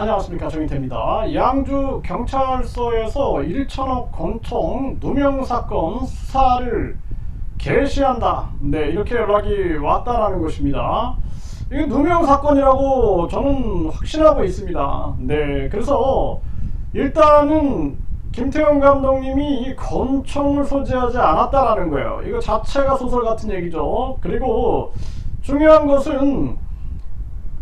안녕하십니까 정인태입니다. 양주 경찰서에서 1천억 권총 누명 사건 수사를 개시한다. 네 이렇게 연락이 왔다라는 것입니다. 이게 누명 사건이라고 저는 확신하고 있습니다. 네 그래서 일단은 김태형 감독님이 이 권총을 소지하지 않았다라는 거예요. 이거 자체가 소설 같은 얘기죠. 그리고 중요한 것은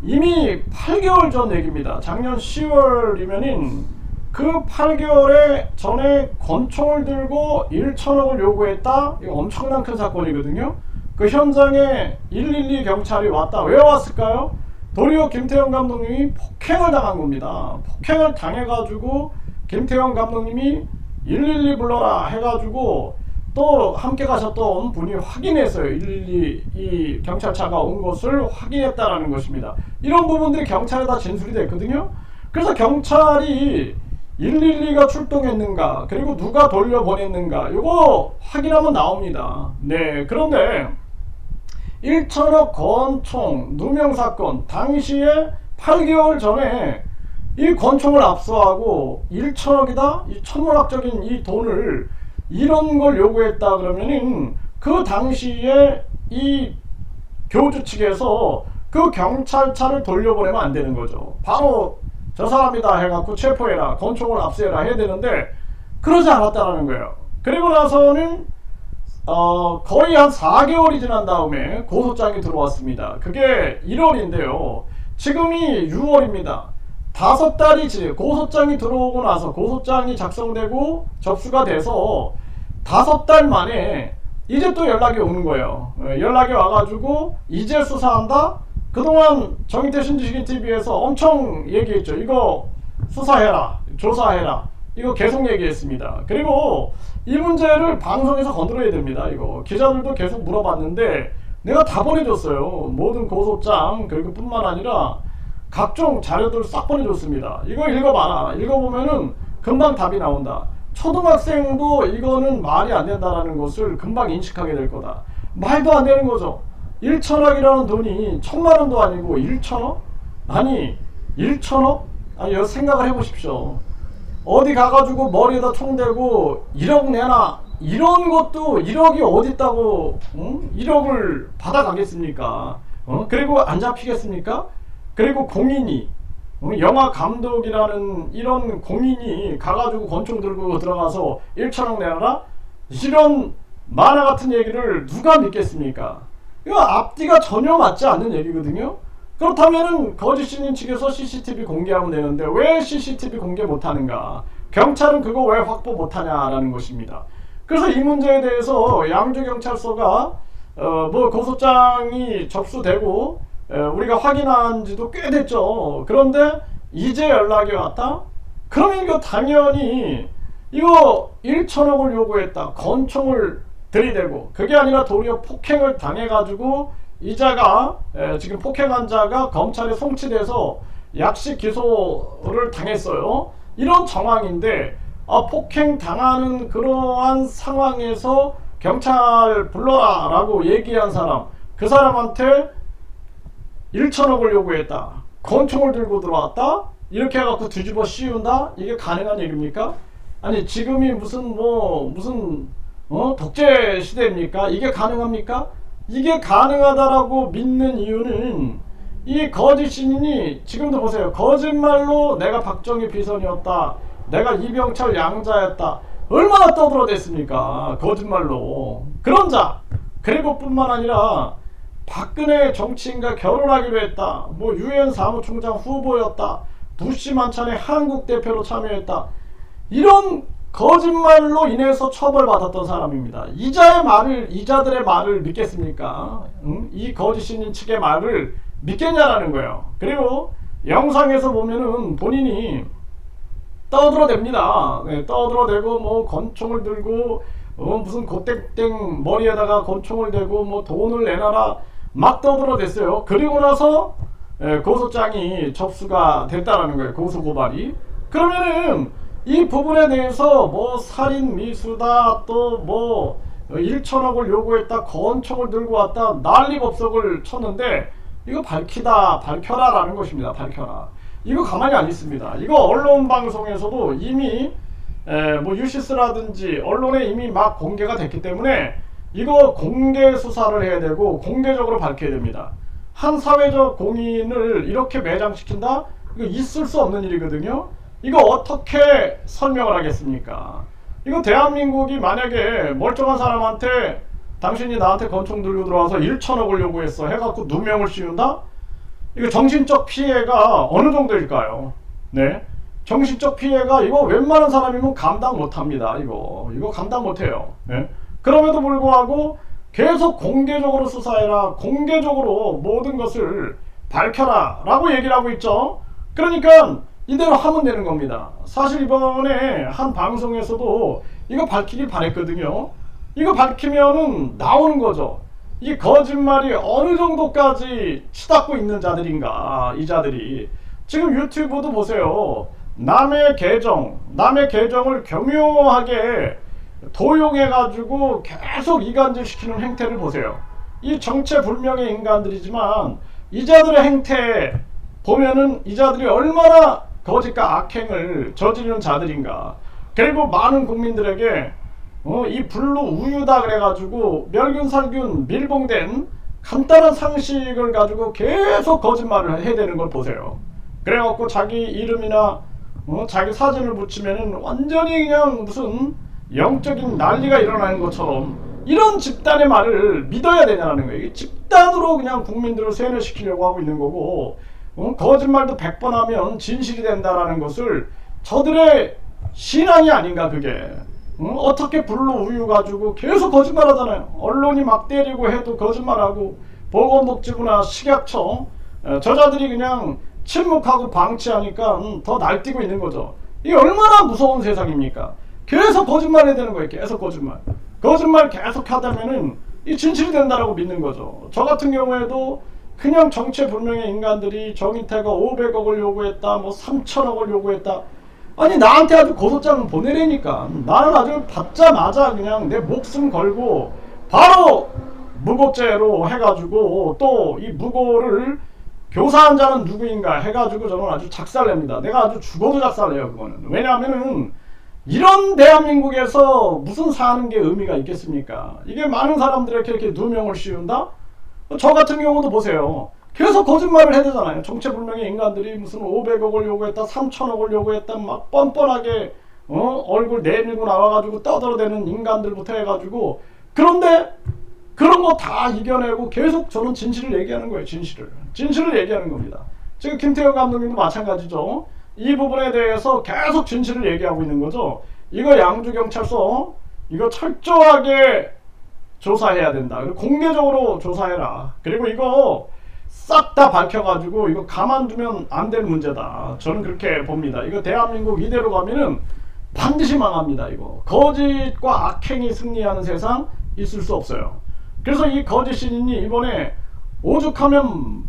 이미 8개월 전 얘기입니다. 작년 10월이면은 그 8개월에 전에 권총을 들고 1천억을 요구했다. 이거 엄청난 큰 사건이거든요. 그 현장에 112 경찰이 왔다. 왜 왔을까요? 도리어 김태형 감독님이 폭행을 당한 겁니다. 폭행을 당해가지고 김태형 감독님이 112 불러라 해가지고 또 함께 가셨던 분이 확인했어요. 112이 경찰차가 온 것을 확인했다라는 것입니다. 이런 부분들이 경찰에 다 진술이 됐거든요. 그래서 경찰이 112가 출동했는가 그리고 누가 돌려보냈는가 이거 확인하면 나옵니다. 네 그런데 1천억 권총 누명 사건 당시에 8개월 전에 이 권총을 압수하고 1천억이다 이 천문학적인 이 돈을 이런 걸 요구했다 그러면은 그 당시에 이 교주 측에서 그 경찰차를 돌려보내면 안 되는 거죠. 바로 저 사람이다 해갖고 체포해라, 권총을 압수해라 해야 되는데 그러지 않았다라는 거예요. 그리고 나서는 어, 거의 한 4개월이 지난 다음에 고소장이 들어왔습니다. 그게 1월인데요. 지금이 6월입니다. 다섯 달이 지 고소장이 들어오고 나서 고소장이 작성되고 접수가 돼서 다섯 달 만에 이제 또 연락이 오는 거예요. 예, 연락이 와가지고 이제 수사한다. 그동안 정의태 신지식인 TV에서 엄청 얘기했죠. 이거 수사해라, 조사해라. 이거 계속 얘기했습니다. 그리고 이 문제를 방송에서 건드려야 됩니다. 이거 기자들도 계속 물어봤는데 내가 다 보내줬어요. 모든 고소장 그리고 뿐만 아니라 각종 자료들 싹 보내줬습니다. 이거 읽어봐라. 읽어보면은 금방 답이 나온다. 초등학생도 이거는 말이 안 된다라는 것을 금방 인식하게 될 거다. 말도 안 되는 거죠. 1천억이라는 돈이 천만 원도 아니고 1천억? 아니 1천억? 아니 여기 생각을 해보십시오. 어디 가가지고 머리에다 총 대고 1억 내놔 이런 것도 1억이 어디 있다고 응? 1억을 받아가겠습니까? 어? 그리고 안 잡히겠습니까? 그리고 공인이 어? 영화 감독이라는 이런 공인이 가가지고 권총 들고 들어가서 1천억 내놔라 이런 만화 같은 얘기를 누가 믿겠습니까? 이거 앞뒤가 전혀 맞지 않는 얘기거든요. 그렇다면은 거짓 신인 측에서 CCTV 공개하면 되는데 왜 CCTV 공개 못하는가? 경찰은 그거 왜 확보 못하냐라는 것입니다. 그래서 이 문제에 대해서 양주 경찰서가 어, 뭐 고소장이 접수되고 에, 우리가 확인한 지도 꽤 됐죠. 그런데 이제 연락이 왔다? 그러면 이거 당연히 이거 1천억을 요구했다. 권총을 들이대고 그게 아니라 도리어 폭행을 당해가지고 이자가 에, 지금 폭행한 자가 검찰에 송치돼서 약식 기소를 당했어요. 이런 정황인데 아, 폭행 당하는 그러한 상황에서 경찰 불러라라고 얘기한 사람 그 사람한테 1천억을 요구했다. 권총을 들고 들어왔다. 이렇게 해갖고 뒤집어 씌운다. 이게 가능한 얘기입니까? 아니 지금이 무슨 뭐 무슨 어 독재 시대입니까? 이게 가능합니까? 이게 가능하다라고 믿는 이유는 이 거짓 신인이 지금도 보세요. 거짓말로 내가 박정희 비선이었다. 내가 이병철 양자였다. 얼마나 떠들어댔습니까? 거짓말로. 그런 자. 그리고 뿐만 아니라 박근혜 정치인과 결혼하기로 했다. 뭐 유엔 사무총장 후보였다. 부시 만찬에 한국 대표로 참여했다. 이런 거짓말로 인해서 처벌받았던 사람입니다. 이자의 말을 이자들의 말을 믿겠습니까? 응? 이 거짓신인 측의 말을 믿겠냐라는 거예요. 그리고 영상에서 보면은 본인이 떠들어댑니다. 네, 떠들어대고 뭐 권총을 들고 어, 무슨 고땡땡 머리에다가 권총을 대고 뭐 돈을 내놔라 막 떠들어댔어요. 그리고 나서 예, 고소장이 접수가 됐다라는 거예요. 고소 고발이. 그러면은 이 부분에 대해서 뭐 살인 미수다 또 뭐 1천억을 요구했다 권총을 들고 왔다 난리법석을 쳤는데 이거 밝히다 밝혀라라는 것입니다. 밝혀라. 이거 가만히 안 있습니다. 이거 언론 방송에서도 이미 에, 뭐 유시스라든지 언론에 이미 막 공개가 됐기 때문에 이거 공개 수사를 해야 되고 공개적으로 밝혀야 됩니다. 한 사회적 공인을 이렇게 매장시킨다? 이거 있을 수 없는 일이거든요. 이거 어떻게 설명을 하겠습니까? 이거 대한민국이 만약에 멀쩡한 사람한테 당신이 나한테 권총 들고 들어와서 1천억 을 요구했어 해갖고 누명을 씌운다? 이거 정신적 피해가 어느 정도일까요? 네. 정신적 피해가 이거 웬만한 사람이면 감당 못합니다. 이거 이거 감당 못해요. 네. 그럼에도 불구하고 계속 공개적으로 수사해라, 공개적으로 모든 것을 밝혀라 라고 얘기를 하고 있죠. 그러니까 이대로 하면 되는 겁니다. 사실 이번에 한 방송에서도 이거 밝히길 바랬거든요. 이거 밝히면은 나오는 거죠. 이 거짓말이 어느 정도까지 치닫고 있는 자들인가 이 자들이 지금 유튜브도 보세요 남의 계정 남의 계정을 교묘하게 도용해 가지고 계속 이간질시키는 행태를 보세요 이 정체불명의 인간들이지만 이 자들의 행태 보면은 이 자들이 얼마나 거짓과 악행을 저지르는 자들인가 그리고 많은 국민들에게 어, 이 불로 우유다 그래가지고 멸균살균 밀봉된 간단한 상식을 가지고 계속 거짓말을 해야 되는 걸 보세요. 그래갖고 자기 이름이나 어, 자기 사진을 붙이면은 완전히 그냥 무슨 영적인 난리가 일어나는 것처럼 이런 집단의 말을 믿어야 되냐는 거예요. 집단으로 그냥 국민들을 세뇌시키려고 하고 있는 거고 어, 거짓말도 100번 하면 진실이 된다라는 것을 저들의 신앙이 아닌가 그게. 응? 어떻게 불로 우유 가지고 계속 거짓말하잖아요. 언론이 막 때리고 해도 거짓말하고 보건복지부나 식약처 에, 저자들이 그냥 침묵하고 방치하니까 음, 더 날뛰고 있는 거죠. 이게 얼마나 무서운 세상입니까? 계속 거짓말 해야 되는 거예요. 계속 거짓말. 거짓말 계속 하다면은 이 진실이 된다라고 믿는 거죠. 저 같은 경우에도 그냥 정체불명의 인간들이 정인태가 500억을 요구했다, 뭐 3천억을 요구했다. 아니 나한테 아주 고소장 보내려니까 나는 아주 받자마자 그냥 내 목숨 걸고 바로 무고죄로 해가지고 또 이 무고를 교사한 자는 누구인가 해가지고 저는 아주 작살냅니다. 내가 아주 죽어도 작살내요 그거는. 왜냐하면은 이런 대한민국에서 무슨 사는 게 의미가 있겠습니까? 이게 많은 사람들에게 이렇게 누명을 씌운다? 저 같은 경우도 보세요. 계속 거짓말을 해야 되잖아요. 정체불명의 인간들이 무슨 500억을 요구했다, 3천억을 요구했다, 막 뻔뻔하게 어? 얼굴 내밀고 나와가지고 떠들어대는 인간들부터 해가지고 그런데 그런 거 다 이겨내고 계속 저는 진실을 얘기하는 거예요. 진실을. 진실을 얘기하는 겁니다. 지금 김태형 감독님도 마찬가지죠. 이 부분에 대해서 계속 진실을 얘기하고 있는 거죠. 이거 양주경찰서 이거 철저하게 조사해야 된다. 공개적으로 조사해라. 그리고 이거 싹 다 밝혀가지고 이거 가만두면 안 될 문제다. 저는 그렇게 봅니다. 이거 대한민국 이대로 가면은 반드시 망합니다. 이거 거짓과 악행이 승리하는 세상 있을 수 없어요. 그래서 이 거짓 신인이 이번에 오죽하면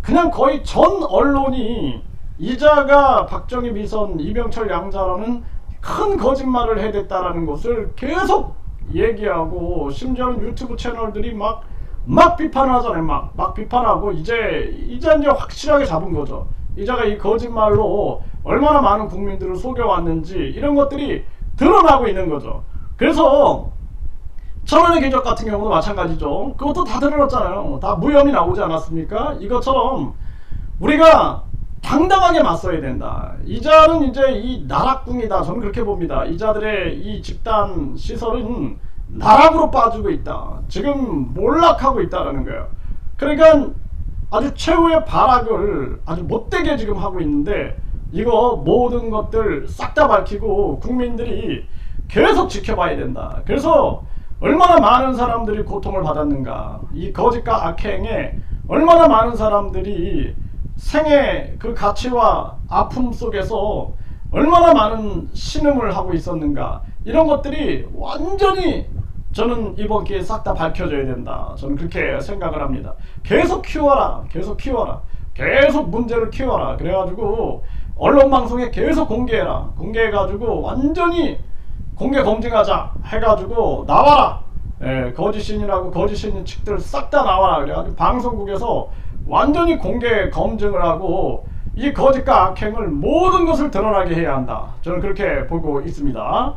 그냥 거의 전 언론이 이자가 박정희 비선 이병철 양자라는 큰 거짓말을 해댔다라는 것을 계속 얘기하고 심지어는 유튜브 채널들이 막막 비판을 하잖아요. 막, 막 비판하고 이제 이제 이제 확실하게 잡은 거죠. 이자가 이 거짓말로 얼마나 많은 국민들을 속여왔는지 이런 것들이 드러나고 있는 거죠. 그래서 천안의 궤적 같은 경우도 마찬가지죠. 그것도 다 드러났잖아요. 다 무혐의 나오지 않았습니까? 이것처럼 우리가 당당하게 맞서야 된다. 이자는 이제 이 나락궁이다. 저는 그렇게 봅니다. 이자들의 이 집단 시설은 나락으로 빠지고 있다. 지금 몰락하고 있다라는 거예요. 그러니까 아주 최후의 발악을 아주 못되게 지금 하고 있는데 이거 모든 것들 싹 다 밝히고 국민들이 계속 지켜봐야 된다. 그래서 얼마나 많은 사람들이 고통을 받았는가. 이 거짓과 악행에 얼마나 많은 사람들이 생의 그 가치와 아픔 속에서 얼마나 많은 신음을 하고 있었는가. 이런 것들이 완전히 저는 이번 기회에 싹 다 밝혀져야 된다. 저는 그렇게 생각을 합니다. 계속 키워라. 계속 키워라. 계속 문제를 키워라. 그래가지고 언론 방송에 계속 공개해라. 공개해가지고 완전히 공개 검증하자 해가지고 나와라. 예, 거짓신이라고 거짓신인 측들 싹 다 나와라. 그래가지고 방송국에서 완전히 공개 검증을 하고 이 거짓과 캥을 모든 것을 드러나게 해야 한다. 저는 그렇게 보고 있습니다.